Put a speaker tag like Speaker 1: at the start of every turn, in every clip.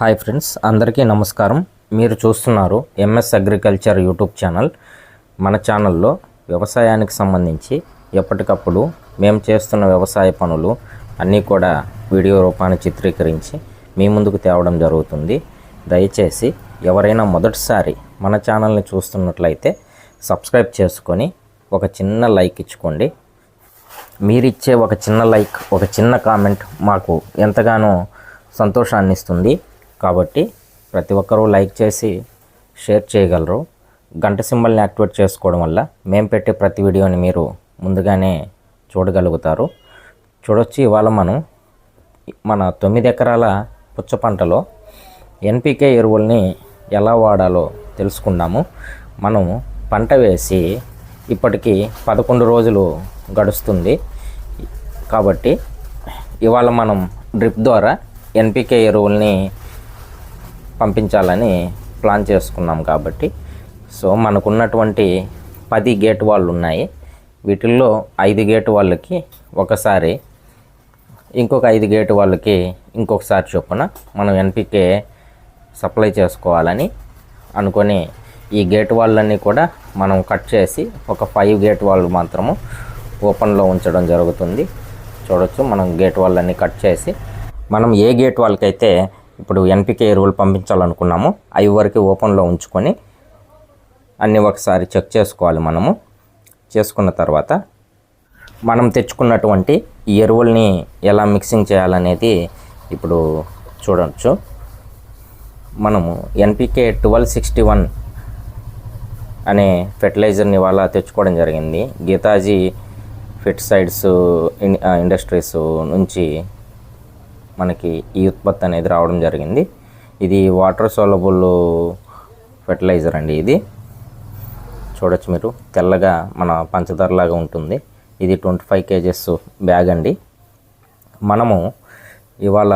Speaker 1: Hi friends అందరికీ నమస్కారం. మీరు చూస్తున్నారు ఎంఎస్ అగ్రికల్చర్ యూట్యూబ్ ఛానల్. మన ఛానల్లో వ్యవసాయానికి సంబంధించి ఎప్పటికప్పుడు మేము చేస్తున్న వ్యవసాయ పనులు అన్నీ కూడా వీడియో రూపాన్ని చిత్రీకరించి మీ ముందుకు తేవడం జరుగుతుంది. దయచేసి ఎవరైనా మొదటిసారి మన ఛానల్ని చూస్తున్నట్లయితే సబ్స్క్రైబ్ చేసుకొని ఒక చిన్న లైక్ ఇచ్చుకోండి. మీరిచ్చే ఒక చిన్న లైక్ ఒక చిన్న కామెంట్ మాకు ఎంతగానో సంతోషాన్ని ఇస్తుంది కాబట్టి ప్రతి ఒక్కరూ లైక్ చేసి షేర్ చేయగలరు. గంట సింబల్ని యాక్టివేట్ చేసుకోవడం వల్ల మేము పెట్టే ప్రతి వీడియోని మీరు ముందుగానే చూడగలుగుతారు. చూడొచ్చి ఇవాళ మనం మన తొమ్మిది ఎకరాల పుచ్చ పంటలో ఎన్పికే ఎరువుల్ని ఎలా వాడాలో తెలుసుకున్నాము మనం పంట వేసి ఇప్పటికి పదకొండు రోజులు గడుస్తుంది. కాబట్టి ఇవాళ మనం డ్రిప్ ద్వారా ఎన్పికే ఎరువుల్ని పంపించాలని ప్లాన్ చేసుకున్నాం కాబట్టి. సో మనకున్నటువంటి పది గేట్ వాళ్ళు ఉన్నాయి. వీటిల్లో ఐదు గేట్ వాళ్ళకి ఒకసారి ఇంకొక ఐదు గేట్ వాళ్ళకి ఇంకొకసారి చొప్పున మనం ఎన్పికే సప్లై చేసుకోవాలని అనుకొని ఈ గేట్ వాళ్ళన్నీ కూడా మనం కట్ చేసి ఒక ఫైవ్ గేట్ వాళ్ళు మాత్రము ఓపెన్లో ఉంచడం జరుగుతుంది. చూడొచ్చు మనం గేట్ వాళ్ళన్నీ కట్ చేసి మనం ఏ గేట్ వాళ్ళకైతే ఇప్పుడు ఎన్పికే ఎరువులు పంపించాలనుకున్నాము అవి వరకు ఓపెన్లో ఉంచుకొని అన్నీ ఒకసారి చెక్ చేసుకోవాలి మనము. చేసుకున్న తర్వాత మనం తెచ్చుకున్నటువంటి ఈ ఎరువుల్ని ఎలా మిక్సింగ్ చేయాలనేది ఇప్పుడు చూడవచ్చు మనము ఎన్పికే ట్వెల్వ్ సిక్స్టీ వన్ అనే ఫెర్టిలైజర్ని ఇవాళ తెచ్చుకోవడం జరిగింది. గీతాజీ ఫెర్టిసైడ్స్ ఇండస్ట్రీస్ నుంచి మనకి ఈ ఉత్పత్తి అనేది రావడం జరిగింది. ఇది వాటర్ సోలబుల్ ఫెర్టిలైజర్ అండి ఇది. చూడొచ్చు మీరు తెల్లగా మన పంచదారలాగా ఉంటుంది. ఇది ట్వంటీ ఫైవ్ కేజెస్ బ్యాగ్ అండి. మనము ఇవాళ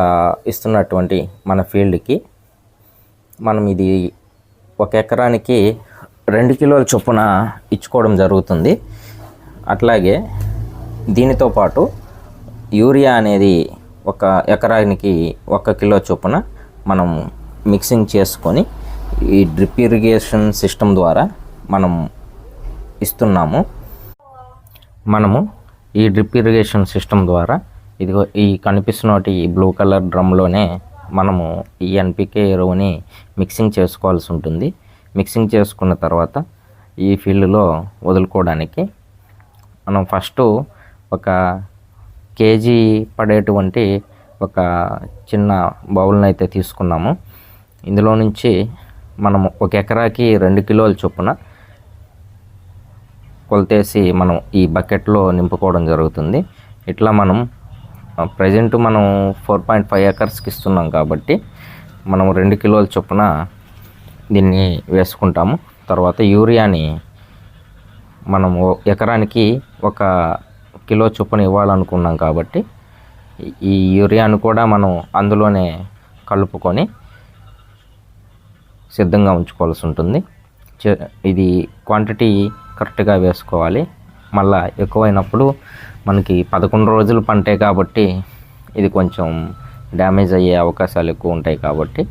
Speaker 1: ఇస్తున్నటువంటి మన ఫీల్డ్కి మనం ఇది ఒక ఎకరానికి రెండు కిలోల చొప్పున ఇచ్చుకోవడం జరుగుతుంది. అట్లాగే దీనితో పాటు యూరియా అనేది ఒక ఎకరానికి ఒక కిలో చొప్పున మనం మిక్సింగ్ చేసుకొని ఈ డ్రిప్ ఇరిగేషన్ సిస్టమ్ ద్వారా మనం ఇస్తున్నాము. మనము ఈ డ్రిప్ ఇరిగేషన్ సిస్టమ్ ద్వారా ఇదిగో ఈ కనిపిస్తున్నటి ఈ బ్లూ కలర్ డ్రమ్లోనే మనము ఈ ఎన్పికే ఎరువుని మిక్సింగ్ చేసుకోవాల్సి ఉంటుంది. మిక్సింగ్ చేసుకున్న తర్వాత ఈ ఫీల్డ్లో వదులుకోవడానికి మనం ఫస్ట్ ఒక కేజీ పడేటువంటి ఒక చిన్న బౌల్ని అయితే తీసుకున్నాము. ఇందులో నుంచి మనము ఒక ఎకరాకి రెండు కిలోల చొప్పున కొలతేసి మనం ఈ బకెట్లో నింపుకోవడం జరుగుతుంది. ఇట్లా మనం ప్రజెంట్ మనం ఫోర్ పాయింట్ ఫైవ్ ఎకర్స్కి ఇస్తున్నాం కాబట్టి మనం రెండు కిలోల చొప్పున దీన్ని వేసుకుంటాము. తర్వాత యూరియాని మనము ఎకరానికి ఒక కిలో చొప్పున ఇవ్వాలనుకున్నాం కాబట్టి ఈ యూరియాను కూడా మనం అందులోనే కలుపుకొని సిద్ధంగా ఉంచుకోవాల్సి ఉంటుంది. చే- ఇది క్వాంటిటీ కరెక్ట్గా వేసుకోవాలి. మళ్ళా ఎక్కువైనప్పుడు మనకి పదకొండు రోజులు పంటే కాబట్టి ఇది కొంచెం డ్యామేజ్ అయ్యే అవకాశాలు ఎక్కువ ఉంటాయి కాబట్టి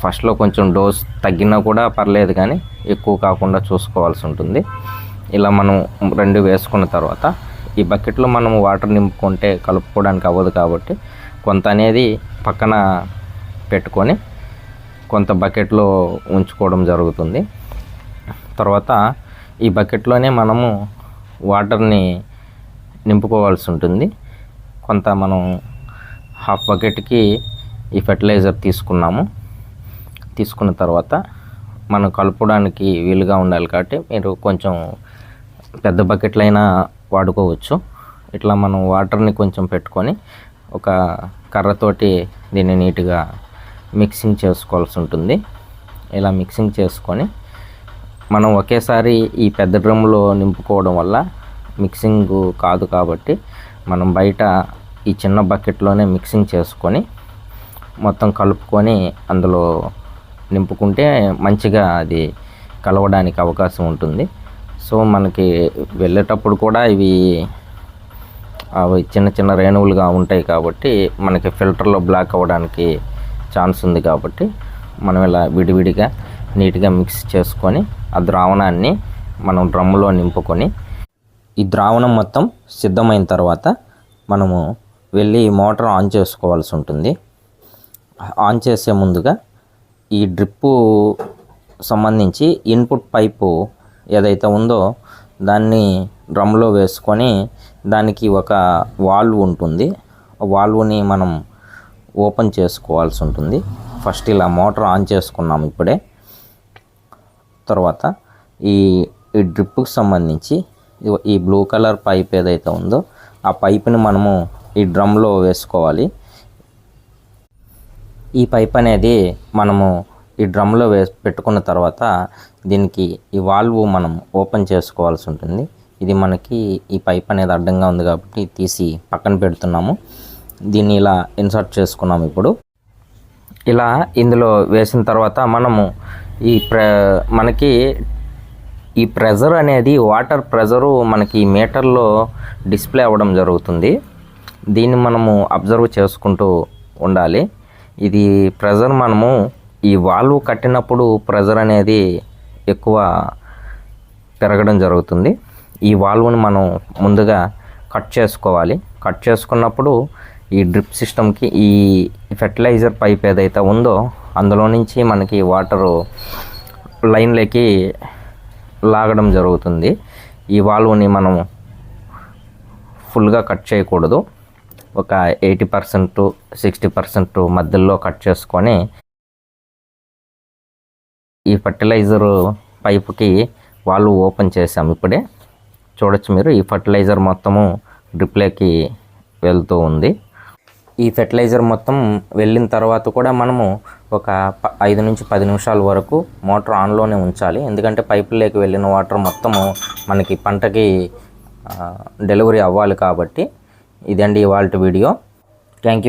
Speaker 1: ఫస్ట్లో కొంచెం డోస్ తగ్గినా కూడా పర్లేదు కానీ ఎక్కువ కాకుండా చూసుకోవాల్సి ఉంటుంది. ఇలా మనం రెండు వేసుకున్న తర్వాత ఈ బకెట్లో మనం వాటర్ నింపుకుంటే కలుపుకోవడానికి అవ్వదు కాబట్టి కొంత అనేది పక్కన పెట్టుకొని కొంత బకెట్లో ఉంచుకోవడం జరుగుతుంది. తర్వాత ఈ బకెట్లోనే మనము వాటర్ని నింపుకోవాల్సి ఉంటుంది. కొంత మనం హాఫ్ బకెట్కి ఈ ఫెర్టిలైజర్ తీసుకున్నాము. తీసుకున్న తర్వాత మనం కలుపుకోవడానికి వీలుగా ఉండాలి కాబట్టి మీరు కొంచెం పెద్ద బకెట్లైనా వాడుకోవచ్చు. ఇట్లా మనం వాటర్ని కొంచెం పెట్టుకొని ఒక కర్రతోటి దీన్ని నీట్గా మిక్సింగ్ చేసుకోవాల్సి ఉంటుంది. ఇలా మిక్సింగ్ చేసుకొని మనం ఒకేసారి ఈ పెద్ద డ్రమ్లో నింపుకోవడం వల్ల మిక్సింగ్ కాదు కాబట్టి మనం బయట ఈ చిన్న బకెట్లోనే మిక్సింగ్ చేసుకొని మొత్తం కలుపుకొని అందులో నింపుకుంటే మంచిగా అది కలవడానికి అవకాశం ఉంటుంది. సో మనకి వెళ్ళేటప్పుడు కూడా ఇవి అవి చిన్న చిన్న రేణువులుగా ఉంటాయి కాబట్టి మనకి ఫిల్టర్లో బ్లాక్ అవ్వడానికి ఛాన్స్ ఉంది కాబట్టి మనం ఇలా విడివిడిగా నీట్గా మిక్స్ చేసుకొని ఆ ద్రావణాన్ని మనం డ్రమ్ములో నింపుకొని ఈ ద్రావణం మొత్తం సిద్ధమైన తర్వాత మనము వెళ్ళి మోటార్ ఆన్ చేసుకోవాల్సి ఉంటుంది. ఆన్ చేసే ముందుగా ఈ డ్రిప్పు సంబంధించి ఇన్పుట్ పైపు ఏదైతే ఉందో దాన్ని డ్రమ్లో వేసుకొని దానికి ఒక వాల్వ్ ఉంటుంది. ఆ వాల్వ్ని మనం ఓపెన్ చేసుకోవాల్సి ఉంటుంది. ఫస్ట్ ఇలా మోటార్ ఆన్ చేసుకున్నాం ఇప్పుడే. తర్వాత ఈ ఈ డ్రిప్కి సంబంధించి ఈ బ్లూ కలర్ పైప్ ఏదైతే ఉందో ఆ పైప్ని మనము ఈ డ్రమ్లో వేసుకోవాలి. ఈ పైప్ అనేది మనము ఈ డ్రమ్లో వే పెట్టుకున్న తర్వాత దీనికి ఈ వాల్వ్ మనం ఓపెన్ చేసుకోవాల్సి ఉంటుంది. ఇది మనకి ఈ పైప్ అనేది అడ్డంగా ఉంది కాబట్టి తీసి పక్కన పెడుతున్నాము. దీన్ని ఇలా ఇన్సర్ట్ చేసుకున్నాము ఇప్పుడు. ఇలా ఇందులో వేసిన తర్వాత మనము ఈ ప్ర మనకి ఈ ప్రెజర్ అనేది వాటర్ ప్రెజరు మనకి మీటర్లో డిస్ప్లే అవ్వడం జరుగుతుంది. దీన్ని మనము అబ్జర్వ్ చేసుకుంటూ ఉండాలి. ఇది ప్రెజర్ మనము ఈ వాల్వ్ కట్టినప్పుడు ప్రెజర్ అనేది ఎక్కువ పెరగడం జరుగుతుంది. ఈ వాల్వ్ని మనం ముందుగా కట్ చేసుకోవాలి. కట్ చేసుకున్నప్పుడు ఈ డ్రిప్ సిస్టమ్కి ఈ ఫెర్టిలైజర్ పైప్ ఏదైతే ఉందో అందులో నుంచి మనకి వాటరు లైన్లోకి లాగడం జరుగుతుంది. ఈ వాల్వ్ని మనం ఫుల్గా కట్ చేయకూడదు. ఒక ఎయిటీ పర్సెంట్ సిక్స్టీ పర్సెంట్ మధ్యలో కట్ చేసుకొని ఈ ఫర్టిలైజర్ పైపుకి వాళ్ళు ఓపెన్ చేసాం ఇప్పుడే. చూడొచ్చు మీరు ఈ ఫర్టిలైజర్ మొత్తము డ్రిప్లేకి వెళ్తూ ఉంది. ఈ ఫెర్టిలైజర్ మొత్తం వెళ్ళిన తర్వాత కూడా మనము ఒక ప- ఐదు నుంచి పది నిమిషాల వరకు మోటార్ ఆన్లోనే ఉంచాలి. ఎందుకంటే పైపుల్లోకి వెళ్ళిన వాటర్ మొత్తము మనకి పంటకి డెలివరీ అవ్వాలి కాబట్టి. ఇదండి ఇవాళ వీడియో. Thank you.